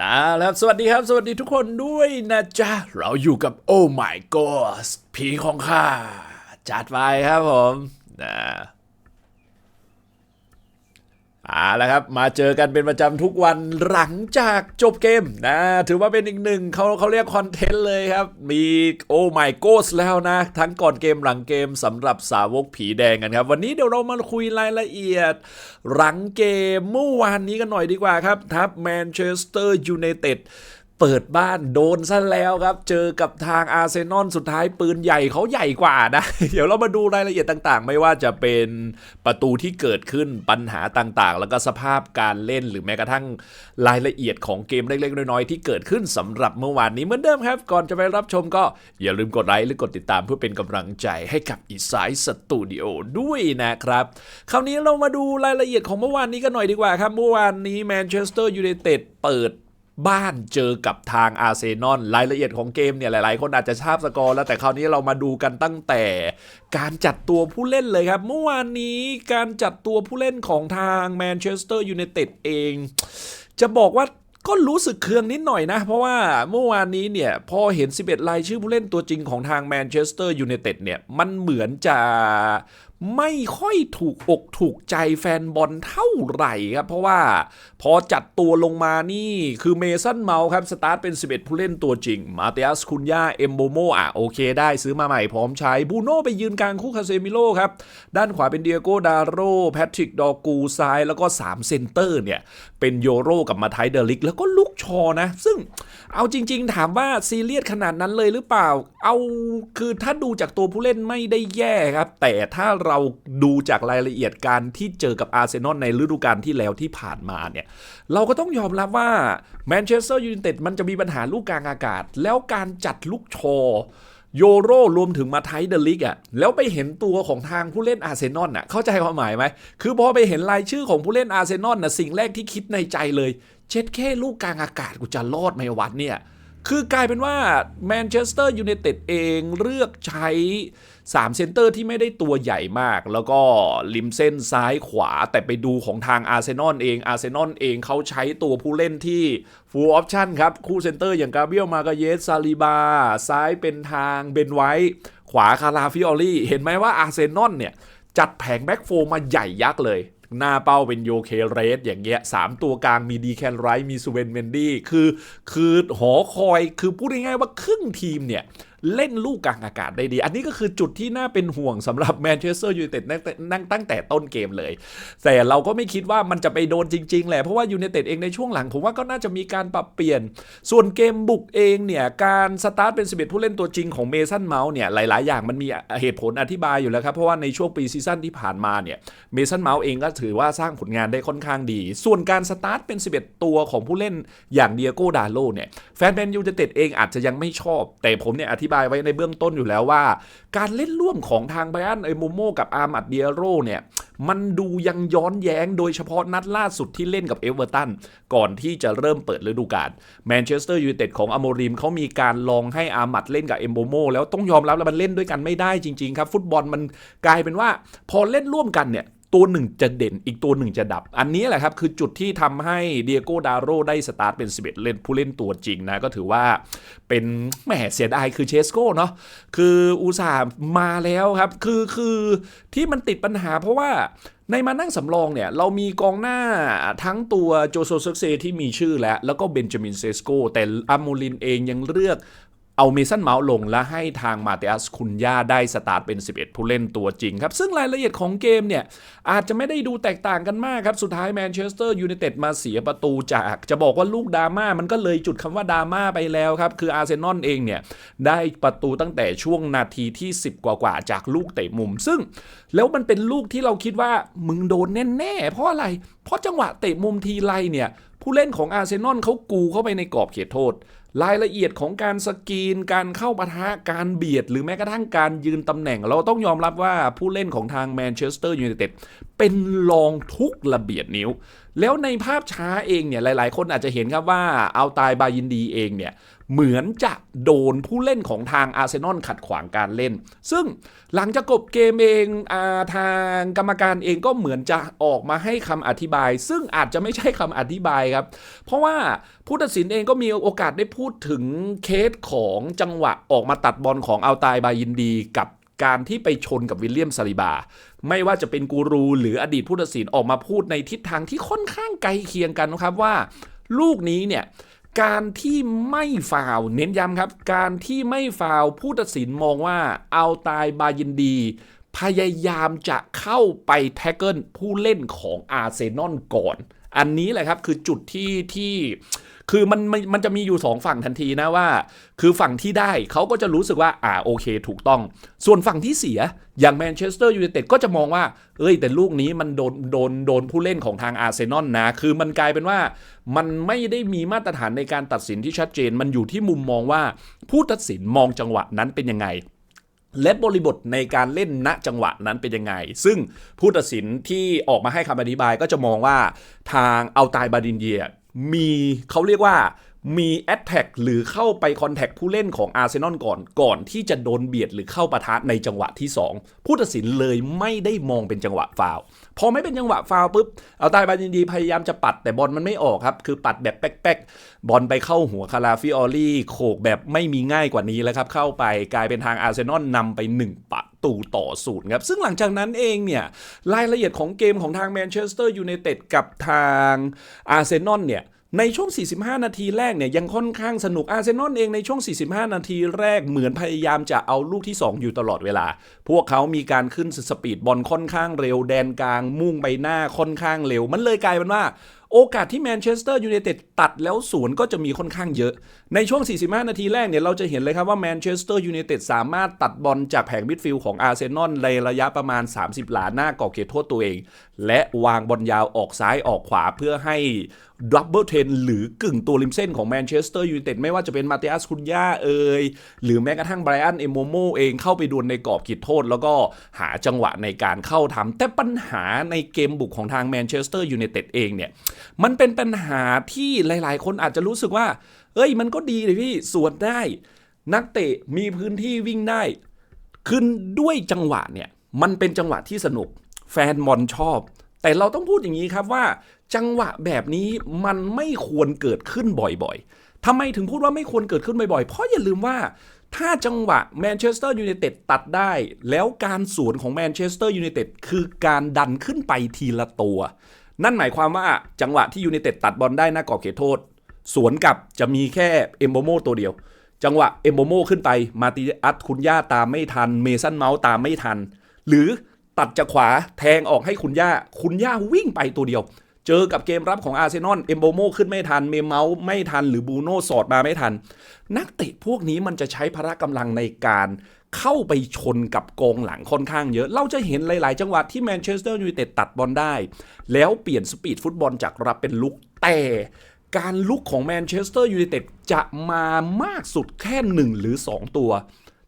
นะครับสวัสดีครับสวัสดีทุกคนด้วยนะจ๊ะ เราอยู่กับ Oh my god ผีของข้าจัดไปครับผมนะ เอาละครับ มาเจอกันเป็นประจำทุกวันหลังจากจบเกมนะ ถือว่าเป็นอีกหนึ่งเขาเขาเรียกคอนเทนต์เลยครับ มีโอ้ไม่โกสแล้วนะ ทั้งก่อนเกมหลังเกมสำหรับสาวกผีแดงกันครับ วันนี้เดี๋ยวเรามาคุยรายละเอียด หลังเกมเมื่อวานนี้กันหน่อยดีกว่าครับ ทัพแมนเชสเตอร์ยูไนเต็ด เปิดบ้านโดนซะแล้วครับ เจอกับทางอาร์เซนอลสุดท้ายปืนใหญ่เขาใหญ่กว่านะ เดี๋ยวเรามาดูรายละเอียดต่างๆ ไม่ว่าจะเป็นประตูที่เกิดขึ้นปัญหาต่างๆ แล้วก็สภาพการเล่นหรือแม้กระทั่งรายละเอียดของเกมเล็กๆ น้อยๆ ที่เกิดขึ้นสำหรับเมื่อวานนี้เหมือนเดิมครับ ก่อนจะไปรับชมก็อย่าลืมกดไลค์หรือกดติดตามเพื่อเป็นกำลังใจให้กับอีสายสตูดิโอด้วยนะครับ คราวนี้เรามาดูรายละเอียดของเมื่อวานนี้กันหน่อยดีกว่าครับเมื่อวานนี้แมนเชสเตอร์ยูไนเต็ดเปิด บ้านเจอกับทางอาร์เซนอลรายละเอียดของเกมเนี่ยหลาย ๆ คนอาจจะทราบสกอร์แล้วแต่คราวนี้เรามาดูกันตั้งแต่การจัดตัวผู้เล่นเลยครับ เมื่อวานนี้การจัดตัวผู้เล่นของทางแมนเชสเตอร์ยูไนเต็ดเอง จะบอกว่าก็รู้สึกเคืองนิดหน่อยนะ เพราะว่าเมื่อวานนี้เนี่ย พอเห็น 11 รายชื่อผู้เล่นตัวจริงของทางแมนเชสเตอร์ยูไนเต็ดเนี่ย มันเหมือนจะ ไม่ค่อยถูกอกถูกใจแฟนบอลเท่าไหร่ครับ เพราะว่าพอจัดตัวลงมานี่คือเมสันเมาครับ สตาร์ทเป็น 11 ผู้เล่นตัวจริง มาเตียสคุนยาเอมโบโมอะ โอเคได้ซื้อมาใหม่พร้อมใช้บูโน่ไปยืนกลางคู่คาเซมิโลครับ ด้านขวาเป็นเดียโกดาโรแพทริกดอกูซ้าย แล้วก็ 3 เซนเตอร์เนี่ย เป็นโยโรกับมาไทเดลิก แล้วก็ลุกชอนะ ซึ่งเอาจริง ๆ ถามว่าซีเรียสขนาดนั้นเลยหรือเปล่า เอาคือถ้าดูจากตัวผู้เล่นไม่ได้แย่ครับ แต่ถ้าเราเราดูจากรายละเอียดการที่เจอกับอาร์เซนอลในฤดูกาลที่แล้วที่ผ่านมาเนี่ย เราก็ต้องยอมรับว่าแมนเชสเตอร์ยูไนเต็ดมันจะมีปัญหาลูกกลางอากาศ แล้วการจัดลูกโชโยโรรวมถึงมาไทเดลิกอะแล้วไปเห็นตัวของทางผู้เล่นอาร์เซนอลอะเข้าใจความหมายไหม คือพอไปเห็นรายชื่อของผู้เล่นอาร์เซนอลน่ะสิ่งแรกที่คิดในใจเลย เช็ดแค่ลูกกลางอากาศกูจะรอดไหมวัดเนี่ย คือกลายเป็นว่าแมนเชสเตอร์ยูไนเต็ดเองเลือกใช้ 3 เซนเตอร์ที่ไม่ได้ตัวใหญ่มาก แล้วก็ริมเส้นซ้ายขวา แต่ไปดูของทางอาร์เซนอลเองอาร์เซนอลเองเขาใช้ตัวผู้เล่นที่ฟูลออปชันครับ คู่เซนเตอร์อย่างกาเบียลมากาเยสซาลิบา ซ้ายเป็นทางเบนไวท์ขวาคาราฟิออลี่เห็นไหมว่าอาร์เซนอลเนี่ย จัดแผงแบ็กโฟมาใหญ่ยักษ์เลย หน้าเป้าเป็นโยเคเรสอย่างเงี้ยสามตัวกลางมีดีแคนไรท์มีสเวนเมนดี้คือ คือหอคอยคือพูดง่ายๆว่าครึ่งทีมเนี่ย เล่นลูกกลางอากาศได้ดี อันนี้ก็คือจุดที่น่าเป็นห่วงสำหรับแมนเชสเตอร์ยูไนเต็ดนั่งตั้งแต่ต้นเกมเลย แต่เราก็ไม่คิดว่ามันจะไปโดนจริง ๆ แหละ เพราะว่ายูไนเต็ดเองในช่วงหลัง ผมว่าก็น่าจะมีการปรับเปลี่ยน ส่วนเกมบุกเองเนี่ยการสตาร์ทเป็น 11 ผู้เล่นตัวจริงของเมสันเมาส์เนี่ยหลาย ๆ อย่างมันมีเหตุผลอธิบายอยู่แล้วครับเพราะว่าในช่วงปีซีซั่นที่ผ่านมาเนี่ยเมสันเมาส์เองก็ถือว่าสร้างผลงานได้ค่อนข้างดี ส่วนการสตาร์ทเป็น 11 ตัวของผู้เล่นอย่างเดียโกดาโลเนี่ยแฟนแมนยูไนเต็ดเองอาจจะยังไม่ชอบ แต่ผมเนี่ยอธิบายไว้ในเบื้องต้นอยู่แล้วว่า การเล่นร่วมของทางไบอันเอโมโมกับอาร์มัดเดียโรเนี่ยมันดูยังย้อนแย้งโดยเฉพาะนัดล่าสุดที่เล่นกับเอเวอร์ตันก่อนที่จะเริ่มเปิดฤดูกาลแมนเชสเตอร์ยูไนเต็ดของอโมริมเขามีการลองให้อาร์มัดเล่นกับเอโมโมแล้วต้องยอมรับแล้วมันเล่นด้วยกันไม่ได้จริง ๆ ครับ ฟุตบอลมันกลายเป็นว่าพอเล่นร่วมกันเนี่ย ตัวหนึ่งจะเด่นอีกตัวหนึ่งจะดับ อันนี้แหละครับคือจุดที่ทำให้เดียโกดาโรได้สตาร์ทเป็น 11 เล่นผู้เล่นตัวจริงนะ ก็ถือว่าเป็นแหมเสียดายคือเชสโก้เนาะคืออุตส่าห์มาแล้วครับ คือคือที่มันติดปัญหาเพราะว่าในมานั่งสำรองเนี่ย เรามีกองหน้าทั้งตัวโจโซเซกเซที่มีชื่อแล้ว แล้วก็เบนจามินเซสโกแต่อามูลินเองยังเลือก เอาเมสันเมาส์ลงและให้ทางมาเตอัสคุนยาได้สตาร์ทเป็น 11 ผู้เล่นตัวจริงครับ ซึ่งรายละเอียดของเกมเนี่ย อาจจะไม่ได้ดูแตกต่างกันมากครับ สุดท้ายแมนเชสเตอร์ยูไนเต็ดมาเสียประตูจาก จะบอกว่าลูกดราม่ามันก็เลยจุดคำว่าดราม่าไปแล้วครับ คืออาร์เซนอลเองเนี่ย ได้ประตูตั้งแต่ช่วงนาทีที่ 10 กว่าๆจากลูกเตะมุม ซึ่งแล้วมันเป็นลูกที่เราคิดว่ามึงโดนแน่ๆเพราะอะไร เพราะจังหวะเตะมุมทีไรเนี่ยผู้เล่นของอาร์เซนอลเขากูเข้าไปในกรอบเขตโทษ รายละเอียดของการสกรีน การเข้าปะทะการเบียด หรือแม้กระทั่งการยืนตำแหน่ง เราต้องยอมรับว่าผู้เล่นของทางแมนเชสเตอร์ยูไนเต็ดเป็นรองทุกระเบียดนิ้ว แล้วในภาพช้าเองเนี่ยหลาย ๆ คนอาจจะเห็นครับว่าเอาตายบายินดีเองเนี่ย เหมือนจะโดนผู้เล่นของทางอาร์เซนอลขัดขวางการเล่น ซึ่งหลังจากจบเกมเองอาทางกรรมการเองก็เหมือนจะออกมาให้คำอธิบาย ซึ่งอาจจะไม่ใช่คำอธิบายครับ เพราะว่าผู้ตัดสินเองก็มีโอกาสได้พูดถึงเคสของจังหวะออกมาตัดบอลของเอาตายบายินดีกับการที่ไปชนกับวิลเลียมซาลิบา ไม่ว่าจะเป็นกูรูหรืออดีตผู้ตัดสินออกมาพูดในทิศทางที่ค่อนข้างไกลเคียงกันนะครับว่า ลูกนี้เนี่ย การที่ไม่ฟาวเน้นย้ำครับ การที่ไม่ฟาวผู้ตัดสินมองว่าเอาตายบายินดี พยายามจะเข้าไปแท็กเกิลผู้เล่นของอาร์เซนอลก่อน อันนี้แหละครับคือจุดที่ที่คือมันมันมันจะมีอยู่สองฝั่งทันทีนะว่า คือฝั่งที่ได้เขาก็จะรู้สึกว่าอ่าโอเค ถูกต้อง ส่วนฝั่งที่เสียอย่างแมนเชสเตอร์ยูไนเต็ดก็จะมองว่าเอ้ย แต่ลูกนี้มันโดนโดนโดนผู้เล่นของทางอาร์เซนอลนะ คือมันกลายเป็นว่ามันไม่ได้มีมาตรฐานในการตัดสินที่ชัดเจน มันอยู่ที่มุมมองว่าผู้ตัดสินมองจังหวะนั้นเป็นยังไง และบริบทในการเล่นณจังหวะนั้นเป็นยังไง ซึ่งผู้ตัดสินที่ออกมาให้คำอธิบายก็จะมองว่าทางเอาตายบาดินเยียมีเขาเรียกว่า มีแอตแทกหรือเข้าไปคอนแทคผู้เล่นของอาร์เซนอลก่อนก่อนที่จะโดนเบียดหรือเข้าปะทะในจังหวะที่ 2 ผู้ตัดสินเลยไม่ได้มองเป็นจังหวะฟาวพอไม่เป็นจังหวะฟาวปุ๊บ เอาตายบาดินดีพยายามจะปัดแต่บอลมันไม่ออกครับ คือปัดแบบแป๊กๆ บอลไปเข้าหัวคาราฟิออรี่โขกแบบไม่มีง่ายกว่านี้แล้วครับ เข้าไปกลายเป็นทางอาร์เซนอลนำไป 1ประตูต่อศูนย์ครับ ซึ่งหลังจากนั้นเองเนี่ย รายละเอียดของเกมของทางแมนเชสเตอร์ยูไนเต็ดกับทางอาร์เซนอลเนี่ย ในช่วง 45 นาทีแรกเนี่ยยังค่อนข้างสนุกอาร์เซนอลเองในช่วง 45 นาทีแรกเหมือนพยายามจะเอาลูกที่ 2 อยู่ตลอดเวลา พวกเขามีการขึ้นสปีดบอลค่อนข้างเร็วแดนกลางมุ่งไปหน้าค่อนข้างเร็ว มันเลยกลายเป็นว่าโอกาสที่แมนเชสเตอร์ยูไนเต็ดตัดแล้วสวนก็จะมีค่อนข้างเยอะ ในช่วง 45 นาทีแรกเนี่ยเราจะเห็นเลยครับว่าแมนเชสเตอร์ยูไนเต็ดสามารถตัดบอลจากแผงมิดฟิลด์ของอาร์เซนอลในระยะประมาณ 30 หลาหน้ากรอบเขตโทษตัวเอง และวางบอลยาวออกซ้ายออกขวาเพื่อให้ ดับเบิลเทนหรือกึ่งตัวริมเส้นของแมนเชสเตอร์ยูไนเต็ดไม่ว่าจะเป็นมาเตอัสคุนยาเอยหรือแม้กระทั่งไบรอันเอโมโมเองเข้าไปดวลในกรอบเขตโทษ แล้วก็หาจังหวะในการเข้าทำแต่ปัญหาในเกมบุกของทางแมนเชสเตอร์ยูไนเต็ดเองเนี่ย มันเป็นปัญหาที่หลาย ๆ คนอาจจะรู้สึกว่า เอ้ยมันก็ดีเลยพี่สวนได้ นักเตะมีพื้นที่วิ่งได้ขึ้นด้วยจังหวะเนี่ยมันเป็นจังหวะที่สนุกแฟนบอลชอบ แต่เราต้องพูดอย่างนี้ครับว่า จังหวะแบบนี้มันไม่ควรเกิดขึ้นบ่อยๆทำไมถึงพูดว่าไม่ควรเกิดขึ้นบ่อยๆ เพราะอย่าลืมว่าถ้าจังหวะแมนเชสเตอร์ยูไนเต็ดตัดได้ แล้วการสวนของแมนเชสเตอร์ยูไนเต็ดคือการดันขึ้นไปทีละตัว นั่นหมายความว่าจังหวะที่ยูไนเต็ดตัดบอลได้หน้ากรอบเขตโทษ สวนกลับจะมีแค่เอมโบโมตัวเดียว จังหวะเอมโบโมขึ้นไปมาติอัตคุณย่าตามไม่ทัน เมสันเมาส์ตามไม่ทัน หรือตัดจากขวาแทงออกให้คุณย่า คุณย่าวิ่งไปตัวเดียว เจอกับเกมรับของอาร์เซนอลเอมโบโมขึ้นไม่ทัน เมเมาส์ไม่ทัน หรือบูโน่สอดมาไม่ทัน นักเตะพวกนี้มันจะใช้พละกำลังในการเข้าไปชนกับกองหลังค่อนข้างเยอะ เราจะเห็นหลาย ๆ จังหวะที่แมนเชสเตอร์ยูไนเต็ดตัดบอลได้ แล้วเปลี่ยนสปีดฟุตบอลจากรับเป็นลุกแต่การลุกของแมนเชสเตอร์ยูไนเต็ดจะมามากสุดแค่ 1 หรือ 2 ตัว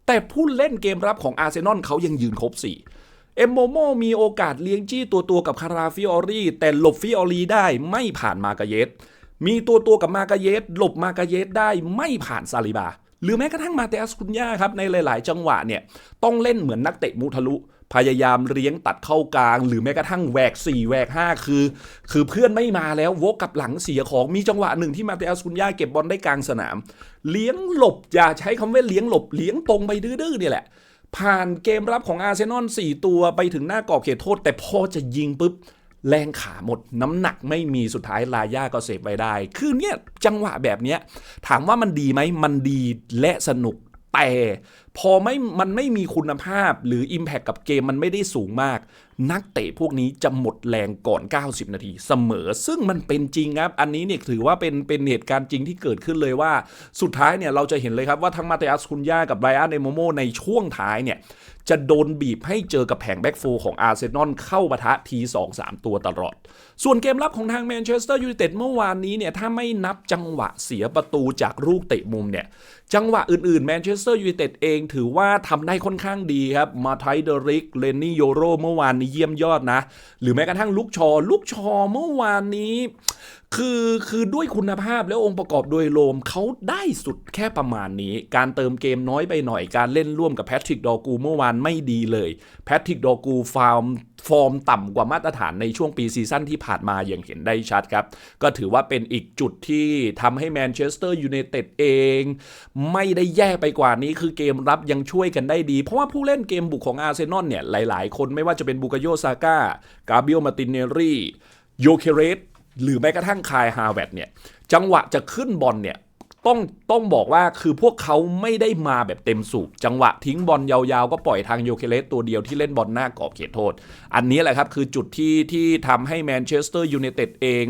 แต่ผู้เล่นเกมรับของอาร์เซนอลเขายังยืนครบ 4 เอ็มโมโมมีโอกาสเลี้ยงจี้ตัวตัวกับคาราฟิออรี่แต่หลบฟิออรี่ได้ไม่ผ่านมากาเยสมีตัวตัวกับมากาเยสหลบมากาเยสได้ไม่ผ่านซาลิบา หรือแม้กระทั่งมาเตอัสคุนยาครับในหลาย ๆ จังหวะเนี่ยต้องเล่นเหมือนนักเตะมุทะลุ พยายามเลี้ยงตัดเข้ากลาง หรือแม้กระทั่งแหวก4แหวก5 คือ คือเพื่อนไม่มาแล้ววกกับหลังเสียของมีจังหวะหนึ่งที่มาเตอัสคุนยาเก็บบอลได้กลางสนาม เลี้ยงหลบอย่าใช้คำว่าเลี้ยงหลบเลี้ยงตรงไปดื้อๆเนี่ยแหละ ผ่านเกมรับของอาร์เซนอล4ตัวไปถึงหน้ากรอบเขตโทษ แต่พอจะยิงปุ๊บ แรงขาหมด น้ำหนักไม่มีสุดท้ายลาย่าก็เซฟไว้ได้ คือเนี่ยจังหวะแบบเนี้ยถามว่ามันดีไหมมันดีและสนุกแต่ พอไม่มันไม่มีคุณภาพหรือ Impact กับเกมมันไม่ได้สูงมาก นักเตะพวกนี้จะหมดแรงก่อน 90 นาทีเสมอ ซึ่งมันเป็นจริงครับ อันนี้เนี่ยถือว่าเป็นเป็นเหตุการณ์จริงที่เกิดขึ้นเลยว่า สุดท้ายเนี่ยเราจะเห็นเลยครับว่าทั้งมาเตอัสคุนย่ากับไบรอันเอโมโมในช่วงท้ายเนี่ยจะโดนบีบให้เจอกับแผงแบ็กโฟของอาร์เซนอลเข้าปะทะที 2 3 ตัวตลอด ส่วนเกมรับของทางแมนเชสเตอร์ยูไนเต็ดเมื่อวานนี้เนี่ย ถ้าไม่นับจังหวะเสียประตูจากลูกเตะมุมเนี่ย จังหวะอื่นๆแมนเชสเตอร์ยูไนเต็ดเองถือว่าทำได้ค่อนข้างดีครับ มาไทเดริก เลนนี่โยโรเมื่อวานนี้เยี่ยมยอดนะ หรือแม้กระทั่งลูกชอลูกชอเมื่อวานนี้ คือคือด้วยคุณภาพและองค์ประกอบโดยรวมเขาได้สุดแค่ประมาณนี้ การเติมเกมน้อยไปหน่อยการเล่นร่วมกับแพทริกดอกูเมื่อวานไม่ดีเลยแพทริกดอกูฟาร์มฟอร์มต่ำกว่ามาตรฐานในช่วงปีซีซั่นที่ผ่านมาอย่างเห็นได้ชัดครับ ก็ถือว่าเป็นอีกจุดที่ทำให้แมนเชสเตอร์ยูไนเต็ดเอง ไม่ได้แย่ไปกว่านี้คือเกมรับยังช่วยกันได้ดี เพราะว่าผู้เล่นเกมบุกของอาร์เซนอลเนี่ย หลายๆ คนไม่ว่าจะเป็นบูกาโยซาก้ากาเบียลมาตินเนรี่โยเคเรส หรือแม้กระทั่งคายฮาเวตเนี่ย จังหวะจะขึ้นบอลเนี่ยต้องต้องบอกว่าคือพวกเขาไม่ได้มาแบบเต็มสูบจังหวะทิ้งบอลยาวๆ ก็ปล่อยทางโยเคเลสตัวเดียวที่เล่นบอลหน้ากรอบเขตโทษ อันนี้แหละครับคือจุดที่ที่ทำให้แมนเชสเตอร์ยูไนเต็ดเอง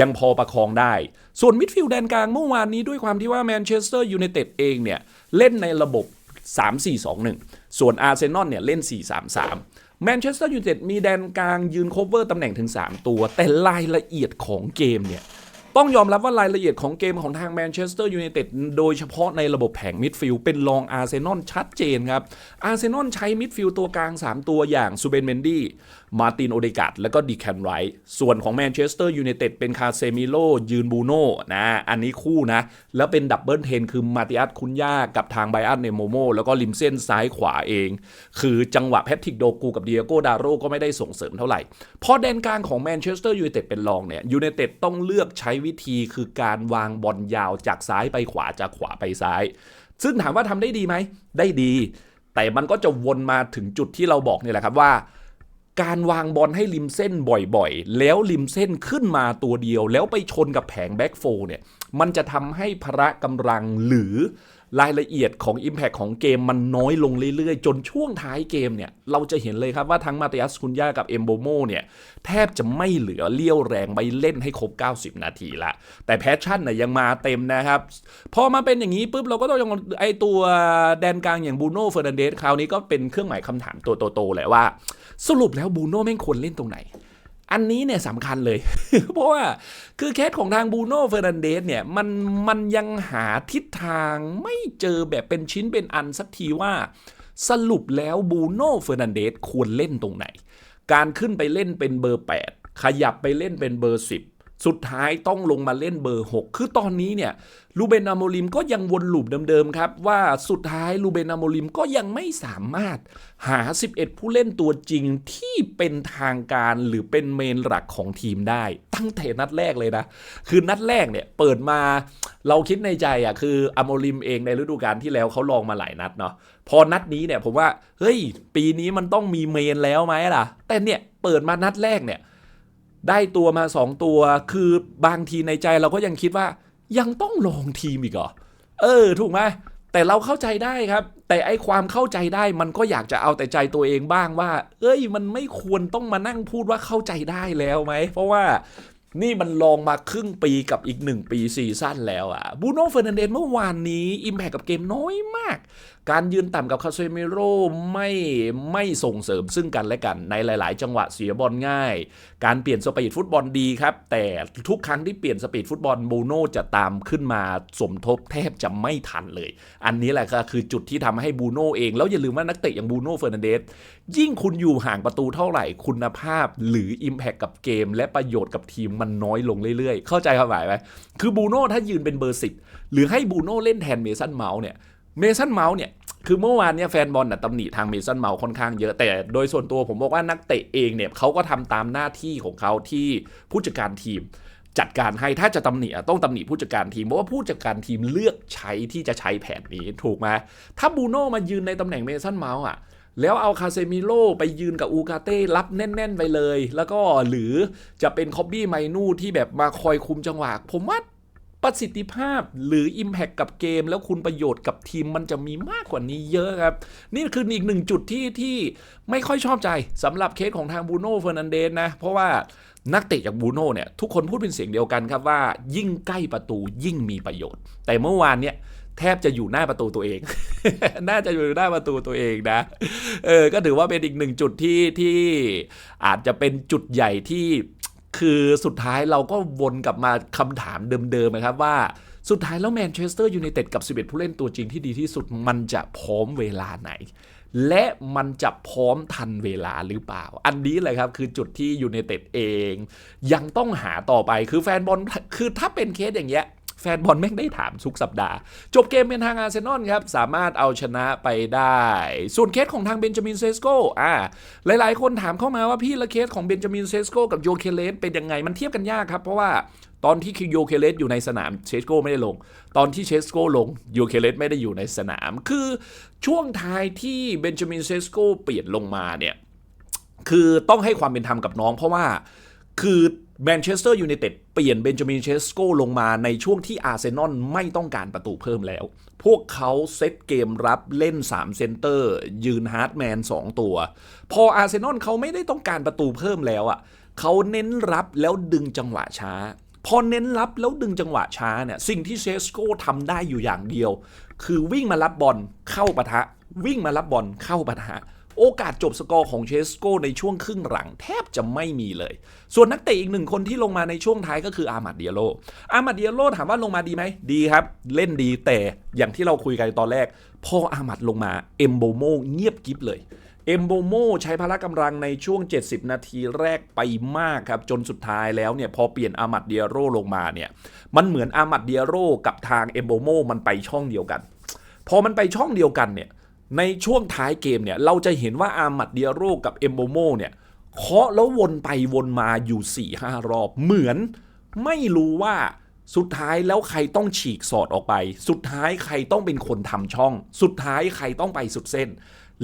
ยังพอประคองได้ ส่วนมิดฟิลด์แดนกลางเมื่อวานนี้ด้วยความที่ว่าแมนเชสเตอร์ยูไนเต็ดเองเนี่ย เล่นในระบบ 3-4-2-1 ส่วนอาร์เซนอลเนี่ยเล่น 4-3-3 แมนเชสเตอร์ยูไนเต็ดมีแดนกลางยืนโคเวอร์ตำแหน่งถึง 3 ตัว แต่รายละเอียดของเกมเนี่ย ต้องยอมรับว่ารายละเอียดของเกมของทางแมนเชสเตอร์ยูไนเต็ดโดยเฉพาะในระบบแผงมิดฟิลด์เป็นรองอาร์เซนอลชัดเจนครับ อาร์เซนอลใช้มิดฟิลด์ตัวกลาง 3 ตัวอย่างซูเบนเมนดี้มาตินโอเดกาดและก็ดีแคนไรท์ส่วนของแมนเชสเตอร์ยูไนเต็ดเป็นคาเซมิโลยืนบูโน่นะอันนี้คู่นะ แล้วเป็นดับเบิลเทนคือมาติอัสคุนยากับทางไบอันเนโมโมแล้วก็ริมเส้นซ้ายขวาเอง คือจังหวะแพทริกโดกูกับเดียโกดาโรก็ไม่ได้ส่งเสริมเท่าไหร่พอแดนกลางของแมนเชสเตอร์ยูไนเต็ดเป็นรองเนี่ยยูไนเต็ดต้องเลือกใช้วิธีคือการวางบอลยาวจากซ้ายไปขวาจากขวาไปซ้าย ซึ่งถามว่าทำได้ดีไหมได้ดี แต่มันก็จะวนมาถึงจุดที่เราบอกเนี่ยแหละครับว่า การวางบอลให้ริมเส้นบ่อยๆ แล้วริมเส้นขึ้นมาตัวเดียว แล้วไปชนกับแผงแบ็กโฟเนี่ย มันจะทำให้พละกำลังหรือ รายละเอียดของ Impact ของเกมมันน้อยลงเรื่อยๆ จนช่วงท้ายเกมเนี่ย เราจะเห็นเลยครับว่าทั้งมาติอัสคุนยากับเอมโบโมเนี่ย แทบจะไม่เหลือเลี้ยวแรงไปเล่นให้ครบ 90 นาทีละ แต่แพชชั่นน่ยยังมาเต็มนะครับ พอมาเป็นอย่างนี้ปุ๊บเราก็ต้องยังไอตัวแดนกลางอย่างบูโน่เฟอร์นันเดสคราวนี้ก็เป็นเครื่องหมายคำถามตัวโตๆแหละว่า สรุปแล้วบูโน่แม่งควรเล่นตรงไหน อันนี้เนี่ยสำคัญเลย เพราะว่าคือเคสของทางบูโน่เฟอร์นันเดสเนี่ยมันมันยังหาทิศทางไม่เจอแบบเป็นชิ้นเป็นอันสักทีว่า สรุปแล้วบูโน่เฟอร์นันเดสควรเล่นตรงไหน การขึ้นไปเล่นเป็นเบอร์ 8 ขยับไปเล่นเป็นเบอร์ 10 สุดท้ายต้องลงมาเล่นเบอร์ 6 คือตอนนี้เนี่ยลูเบนอาโมลิมก็ยังวนลูปเดิมๆครับ ว่าสุดท้ายลูเบนอาโมลิมก็ยังไม่สามารถหา 11 ผู้เล่นตัวจริงที่เป็นทางการหรือเป็นเมนหลักของทีมได้ ตั้งแต่นัดแรกเลยนะ คือนัดแรกเนี่ยเปิดมาเราคิดในใจอะคืออาโมลิมเองในฤดูกาลที่แล้วเขาลองมาหลายนัดเนาะพอนัดนี้เนี่ยผมว่าเฮ้ยปีนี้มันต้องมีเมนแล้วไหมล่ะ แต่เนี่ยเปิดมานัดแรกเนี่ย ได้ตัวมา 2 ตัว คือบางทีในใจเราก็ยังคิดว่า ยังต้องลองทีมอีกเหรอ เออ ถูกไหมแต่เราเข้าใจได้ครับ แต่ไอความเข้าใจได้มันก็อยากจะเอาแต่ใจตัวเองบ้างว่า เอ้ย มันไม่ควรต้องมานั่งพูดว่าเข้าใจได้แล้วไหม เพราะว่านี่มันลองมาครึ่งปีกับอีก 1 ปีซีซั่นแล้วอะบูโน่เฟอร์นันเดสเมื่อวานนี้อิมแพคกับเกมน้อยมาก การยืนต่ำกับคาเซมิโร่ไม่ไม่ส่งเสริมซึ่งกันและกันในหลาย ๆ จังหวะเสียบอลง่าย การเปลี่ยนสปีดฟุตบอลดีครับ แต่ทุกครั้งที่เปลี่ยนสปีดฟุตบอลบูโน่จะตามขึ้นมาสมทบแทบจะไม่ทันเลย อันนี้แหละก็คือจุดที่ทำให้บูโน่เอง แล้วอย่าลืมว่านักเตะอย่างบูโน่เฟอร์นันเดสยิ่งคุณอยู่ห่างประตูเท่าไหร่คุณภาพหรือ Impact กับเกม และประโยชน์กับทีมมันน้อยลงเรื่อย ๆ เข้าใจความหมายไหมคือบูโน่ถ้ายืนเป็นเบอร์สิบหรือให้บูโน่เล่นแทนเมสันเมาส์เนี่ย เมสันเมาส์เนี่ยคือเมื่อวานเนี่ยแฟนบอลน่ะตำหนิทางเมสันเมาส์ค่อนข้างเยอะ แต่โดยส่วนตัวผมบอกว่านักเตะเองเนี่ยเขาก็ทำตามหน้าที่ของเขาที่ผู้จัดการทีมจัดการให้ถ้าจะตำหนิต้องตำหนิผู้จัดการทีมเพราะว่าผู้จัดการทีมเลือกใช้ที่จะใช้แผนนี้ถูกไหมถ้าบูโน่มายืนในตำแหน่งเมสันเมาส์อะแล้วเอาคาเซมิโลไปยืนกับอูกาเต้รับแน่น ๆ ไปเลย แล้วก็หรือจะเป็นคอบบี้ไมนูที่แบบมาคอยคุมจังหวะ ผมว่า ประสิทธิภาพหรือ Impact กับเกม แล้วคุณประโยชน์กับทีมมันจะมีมากกว่านี้เยอะครับ นี่คืออีกหนึ่งจุดที่ที่ไม่ค่อยชอบใจสำหรับเคสของทางบูโน่เฟอร์นันเดสนะ เพราะว่านักเตะจากบูโน่เนี่ยทุกคนพูดเป็นเสียงเดียวกันครับว่า ยิ่งใกล้ประตูยิ่งมีประโยชน์ แต่เมื่อวานเนี่ยแทบจะอยู่หน้าประตูตัวเอง น่าจะอยู่หน้าประตูตัวเองนะ เออ ก็ถือว่าเป็นอีกหนึ่งจุดที่ที่อาจจะเป็นจุดใหญ่ที่ คือสุดท้ายเราก็วนกลับมาคำถามเดิมๆนะครับว่าสุดท้ายแล้วแมนเชสเตอร์ยูไนเต็ดกับ 11 ผู้เล่นตัวจริงที่ดีที่สุดมันจะพร้อมเวลาไหน และมันจะพร้อมทันเวลาหรือเปล่า อันนี้เลยครับคือจุดที่ยูไนเต็ดเอง ยังต้องหาต่อไปคือแฟนบอลคือถ้าเป็นเคสอย่างเงี้ย แฟนบอลแม่งได้ถามทุกสัปดาห์ จบเกมเป็นทางอาร์เซนอลครับ สามารถเอาชนะไปได้ ส่วนเคสของทางเบนจามินเซสโกอ่าหลายๆ คนถามเข้ามาว่าพี่ละเคสของเบนจามินเซสโกกับโยเคเลสเป็นยังไงมันเทียบกันยากครับ เพราะว่าตอนที่คิโยเคเลสอยู่ในสนามเชสโกไม่ได้ลง ตอนที่เชสโกลงโยเคเลสไม่ได้อยู่ในสนาม คือช่วงท้ายที่เบนจามินเซสโกเปลี่ยนลงมาเนี่ยคือต้องให้ความเป็นธรรมกับน้องเพราะว่าคือ แมนเชสเตอร์ยูไนเต็ดเปลี่ยนเบนจามินเชสโกลงมาในช่วงที่อาร์เซนอลไม่ต้องการประตูเพิ่มแล้ว พวกเขาเซตเกมรับเล่น 3 เซนเตอร์ ยืนฮาร์ดแมน 2 ตัว พออาร์เซนอลเขาไม่ได้ต้องการประตูเพิ่มแล้วอะเขาเน้นรับแล้วดึงจังหวะช้า พอเน้นรับแล้วดึงจังหวะช้าเนี่ยสิ่งที่เชสโกทำได้อยู่อย่างเดียว คือวิ่งมารับบอลเข้าปะทะ วิ่งมารับบอลเข้าปะทะ โอกาสจบสกอร์ของเชสโกในช่วงครึ่งหลังแทบจะไม่มีเลย ส่วนนักเตะอีกหนึ่งคนที่ลงมาในช่วงท้ายก็คืออามาดเดียโล อามาดเดียโลถามว่าลงมาดีไหม ดีครับ เล่นดีแต่อย่างที่เราคุยกันตอนแรก พออามัดลงมาเอมโบโมเงียบกิฟเลย เอมโบโมใช้พละกำลังในช่วง 70 นาทีแรกไปมากครับ จนสุดท้ายแล้วเนี่ยพอเปลี่ยนอามัดเดียโรลงมาเนี่ยมันเหมือนอามัดเดียโรกับทางเอมโบโมมันไปช่องเดียวกัน พอมันไปช่องเดียวกันเนี่ย ในช่วงท้ายเกมเนี่ยเราจะเห็นว่าอามัดเดียโรกับเอมโบโมเนี่ยเคาะแล้ววนไปวนมาอยู่ 4 5 รอบ เหมือนไม่รู้ว่าสุดท้ายแล้วใครต้องฉีกสอดออกไป สุดท้ายใครต้องเป็นคนทำช่อง สุดท้ายใครต้องไปสุดเส้น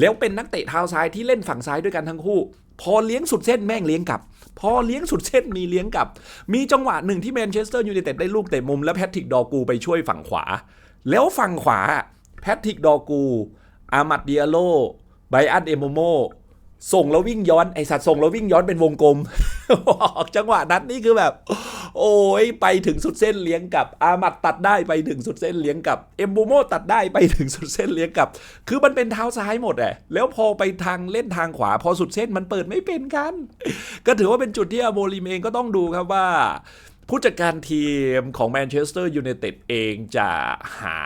แล้วเป็นนักเตะเท้าซ้ายที่เล่นฝั่งซ้ายด้วยกันทั้งคู่ พอเลี้ยงสุดเส้นแม่งเลี้ยงกลับ พอเลี้ยงสุดเส้นมีเลี้ยงกลับ มีจังหวะหนึ่งที่แมนเชสเตอร์ยูไนเต็ดได้ลูกเตะมุมและแพทริกดอร์กูไปช่วยฝั่งขวา แล้วฝั่งขวาแพทริกดอร์กู อามัดเดียโลไบอันเอโมโมส่งแล้ววิ่งย้อนไอสัตว์ส่งแล้ววิ่งย้อนเป็นวงกลมจังหวะนั้นนี่คือแบบ โอ้ยไปถึงสุดเส้นเลี้ยงกับ อามัดตัดได้ไปถึงสุดเส้นเลี้ยงกับเอมโบโมตัดได้ไปถึงสุดเส้นเลี้ยงกับ คือมันเป็นเท้าซ้ายหมดอะแล้วพอไปทางเล่นทางขวา พอสุดเส้นมันเปิดไม่เป็นกัน ก็ถือว่าเป็นจุดที่อาโมลิมเองก็ต้องดูครับว่า ผู้จัดการทีมของแมนเชสเตอร์ยูไนเต็ดเองจะหา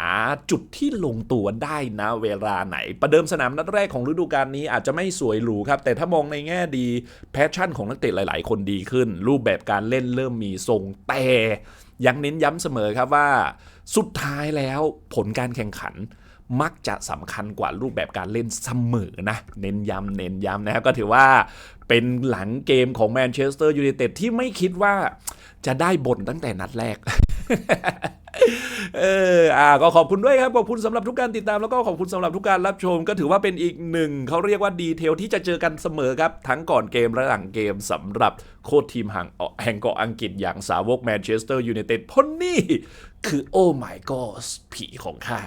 จุดที่ลงตัวได้นะเวลาไหน ประเดิมสนามนัดแรกของฤดูกาลนี้อาจจะไม่สวยหรูครับ แต่ถ้ามองในแง่ดี แพชชั่นของนักเตะหลาย ๆ คนดีขึ้น รูปแบบการเล่นเริ่มมีทรงแต่ยังเน้นย้ำเสมอครับว่า สุดท้ายแล้วผลการแข่งขันมักจะสำคัญกว่ารูปแบบการเล่นเสมอนะ เน้นย้ำเน้นย้ำนะครับ ก็ถือว่าเป็นหลังเกมของแมนเชสเตอร์ยูไนเต็ดที่ไม่คิดว่าจะได้บนตั้งแต่นัดแรก เอออ่าก็ขอบคุณด้วยครับ ขอบคุณสำหรับทุกการติดตามแล้วก็ขอบคุณสำหรับทุกการรับชม ก็ถือว่าเป็นอีกหนึ่งเขาเรียกว่าดีเทลที่จะเจอกันเสมอครับ ทั้งก่อนเกมและหลังเกมสำหรับโค้ชทีมห่างแห่งเกาะอังกฤษอย่างสาวกแมนเชสเตอร์ยูไนเต็ดพนนี่ คือโอ้ my god ผีของข้า